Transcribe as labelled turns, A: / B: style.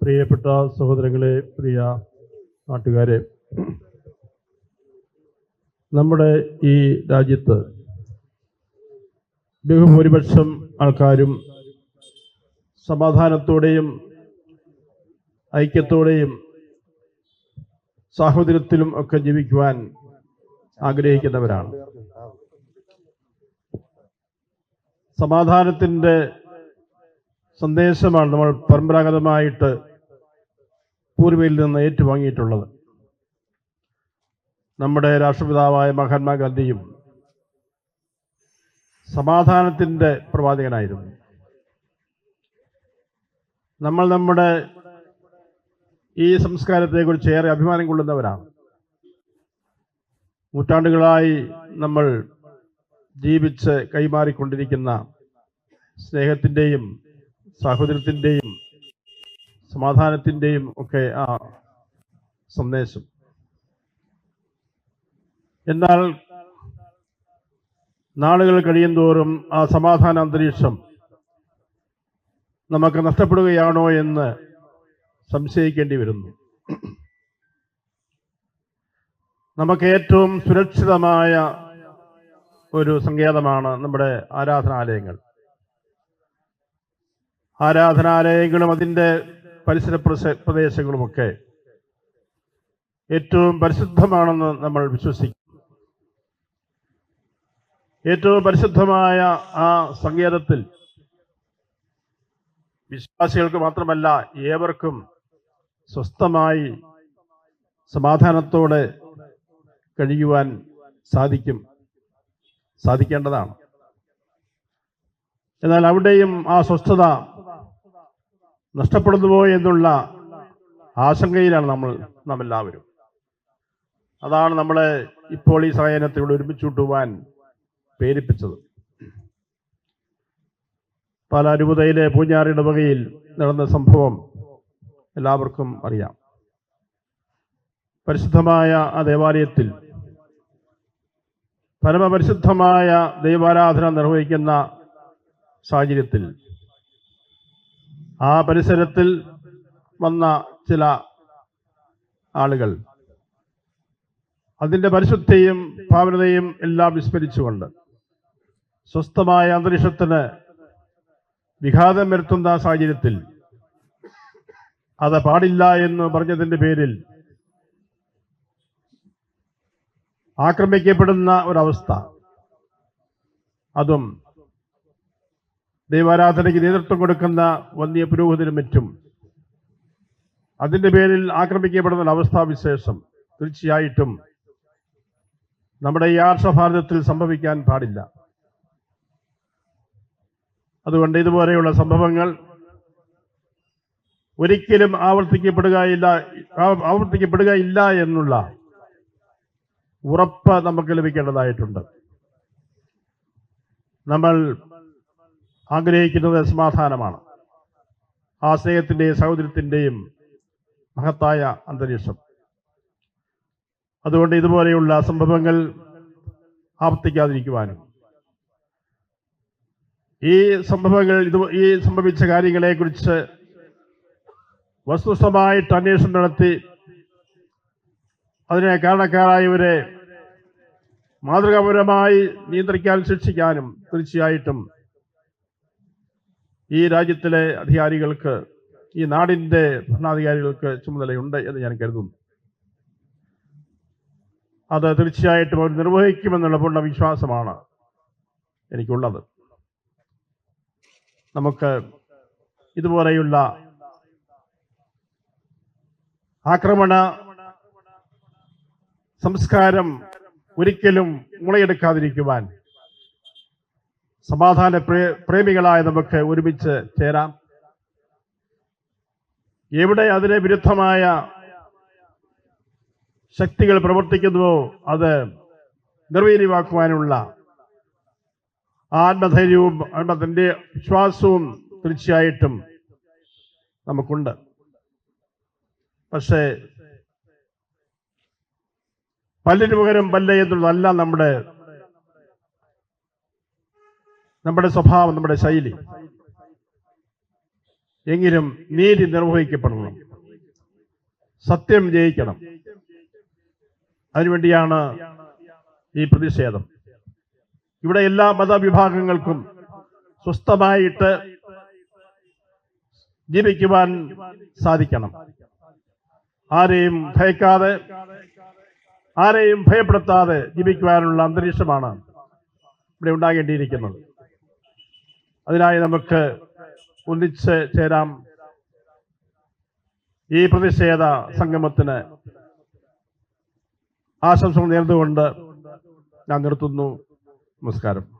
A: പ്രിയപ്പെട്ട സഹോദരങ്ങളെ പ്രിയ നാട്ടുകാരെ നമ്മുടെ ഈ രാജ്യത്ത് ബഹുഭൂരിപക്ഷം ആൾക്കാരും സമാധാനത്തോടെയും ഐക്യത്തോടെയും സാഹോദര്യത്തിലും ഒക്കെ ജീവിക്കുവാൻ ആഗ്രഹിക്കുന്നവരാണ്. സമാധാനത്തിന്റെ സന്ദേശമാണ് നമ്മൾ പരമ്പരാഗതമായിട്ട് പൂർവയിൽ നിന്ന് ഏറ്റുവാങ്ങിയിട്ടുള്ളത്. നമ്മുടെ രാഷ്ട്രപിതാവായ മഹാത്മാഗാന്ധിയും സമാധാനത്തിന്റെ പ്രവാചകനായിരുന്നു. നമ്മൾ നമ്മുടെ ഈ സംസ്കാരത്തെക്കുറിച്ച് ഏറെ അഭിമാനം കൊള്ളുന്നവരാണ്. നൂറ്റാണ്ടുകളായി നമ്മൾ ജീവിച്ച് കൈമാറിക്കൊണ്ടിരിക്കുന്ന സ്നേഹത്തിന്റെയും സാഹോദര്യത്തിന്റെയും സമാധാനത്തിന്റെയും ഒക്കെ ആ സന്ദേശം. എന്നാൽ നാളുകൾ കഴിയുന്തോറും ആ സമാധാന അന്തരീക്ഷം നമുക്ക് നഷ്ടപ്പെടുകയാണോ എന്ന് സംശയിക്കേണ്ടി വരുന്നു. നമുക്ക് ഏറ്റവും സുരക്ഷിതമായ ഒരു സങ്കേതമാണ് നമ്മുടെ ആരാധനാലയങ്ങൾ. ആരാധനാലയങ്ങളും അതിന്റെ പരിസര പ്രദേശങ്ങളുമൊക്കെ ഏറ്റവും പരിശുദ്ധമാണെന്ന് നമ്മൾ വിശ്വസിക്കും. ഏറ്റവും പരിശുദ്ധമായ ആ സങ്കേതത്തിൽ വിശ്വാസികൾക്ക് മാത്രമല്ല ഏവർക്കും സ്വസ്ഥമായി സമാധാനത്തോടെ കഴിയുവാൻ സാധിക്കും സാധിക്കേണ്ടതാണ്. എന്നാൽ അവിടെയും ആ സ്വസ്ഥത നഷ്ടപ്പെടുന്നുവോ എന്നുള്ള ആശങ്കയിലാണ് നമ്മൾ നാം എല്ലാവരും അതാണ് നമ്മളെ ഇപ്പോൾ ഈ സഹനത്തിലൂടെ ഒരുമിച്ച് കൂട്ടുവാൻ പ്രേരിപ്പിച്ചത്. പാലാ രൂപതയിലെ നടന്ന സംഭവം എല്ലാവർക്കും അറിയാം. പരിശുദ്ധമായ ആ ദേവാലയത്തിൽ പരമപരിശുദ്ധമായ ദൈവാരാധന നിർവഹിക്കുന്ന സാഹചര്യത്തിൽ ആ പരിസരത്തിൽ വന്ന ചില ആളുകൾ. അതിന്റെ പരിശുദ്ധിയും പാവനതയും എല്ലാം വിസ്മരിച്ചുകൊണ്ട് സ്വസ്ഥമായ അന്തരീക്ഷത്തിന് വിഘാതം വരുത്തുന്ന സാഹചര്യത്തിൽ അത് പാടില്ല എന്ന് പറഞ്ഞതിന്റെ പേരിൽ ആക്രമിക്കപ്പെടുന്ന ഒരവസ്ഥ. അതും ദൈവാരാധനയ്ക്ക് നേതൃത്വം കൊടുക്കുന്ന വന്യ പുരോഹിതനും മറ്റും. അതിന്റെ പേരിൽ ആക്രമിക്കപ്പെടുന്ന അവസ്ഥാവിശേഷം. തീർച്ചയായിട്ടും നമ്മുടെ ഈ ആർഷഭാരതത്തിൽ സംഭവിക്കാൻ പാടില്ല. അതുകൊണ്ട് ഇതുപോലെയുള്ള സംഭവങ്ങൾ ഒരിക്കലും ആവർത്തിക്കപ്പെടുകയില്ല ആവർത്തിക്കപ്പെടുകയില്ല എന്നുള്ള ഉറപ്പ് നമുക്ക് ലഭിക്കേണ്ടതായിട്ടുണ്ട്. നമ്മൾ ആഗ്രഹിക്കുന്നത് സമാധാനമാണ്. ആ സ്നേഹത്തിന്റെയും സൗഹൃദത്തിന്റെയും മഹത്തായ അന്തരീക്ഷം. അതുകൊണ്ട് ഇതുപോലെയുള്ള സംഭവങ്ങൾ ആവർത്തിക്കാതിരിക്കുവാനും. ഈ സംഭവങ്ങൾ ഇത് ഈ സംഭവിച്ച കാര്യങ്ങളെക്കുറിച്ച് വസ്തുസ്ഥമായിട്ട് അന്വേഷണം നടത്തി അതിനെ കാരണക്കാരായവരെ മാതൃകാപരമായി നിയന്ത്രിക്കാൻ ശിക്ഷിക്കാനും തീർച്ചയായിട്ടും ഈ രാജ്യത്തിലെ അധികാരികൾക്ക് ഈ നാടിന്റെ ഭരണാധികാരികൾക്ക് ചുമതലയുണ്ട് എന്ന് ഞാൻ കരുതുന്നു. അത് തീർച്ചയായിട്ടും അവർ നിർവഹിക്കുമെന്നുള്ള പൂർണ വിശ്വാസമാണ് എനിക്കുള്ളത്. നമുക്ക് ഇതുപോലെയുള്ള ആക്രമണ സംസ്കാരം ഒരിക്കലും മുളയെടുക്കാതിരിക്കുവാൻ സമാധാന പ്രേ- പ്രേമികളായ നമുക്ക് ഒരുമിച്ച് ചേരാം. എവിടെ അതിന് വിരുദ്ധമായ ശക്തികൾ പ്രവർത്തിക്കുന്നുവോ അത് നിർവീര്യമാക്കുവാനുള്ള ആത്മധൈര്യവും ആത്മത്തിന്റെ വിശ്വാസവും തീർച്ചയായിട്ടും നമുക്കുണ്ട്. പക്ഷേ പല്ലിന് പകരം പല്ല് എന്നുള്ളതല്ല നമ്മുടെ നമ്മുടെ സ്വഭാവം നമ്മുടെ ശൈലി. എങ്കിലും നീതി നിർവഹിക്കപ്പെടണം. സത്യം ജയിക്കണം. അതിനുവേണ്ടിയാണ് ഈ പ്രതിഷേധം. ഇവിടെ എല്ലാ മതവിഭാഗങ്ങൾക്കും സ്വസ്ഥമായിട്ട് ജീവിക്കുവാൻ സാധിക്കണം. ആരെയും ഭയക്കാതെ ആരെയും ഭയപ്പെടുത്താതെ ജീവിക്കുവാനുള്ള അന്തരീക്ഷമാണ് ഇവിടെ ഉണ്ടാകേണ്ടിയിരിക്കുന്നത്. അതിനായി നമുക്ക് ഒന്നിച്ച് ചേരാം. ഈ പ്രതിഷേധ സംഗമത്തിന് ആശംസകൾ നേർന്നുകൊണ്ട് ഞാൻ നിർത്തുന്നു. നമസ്കാരം.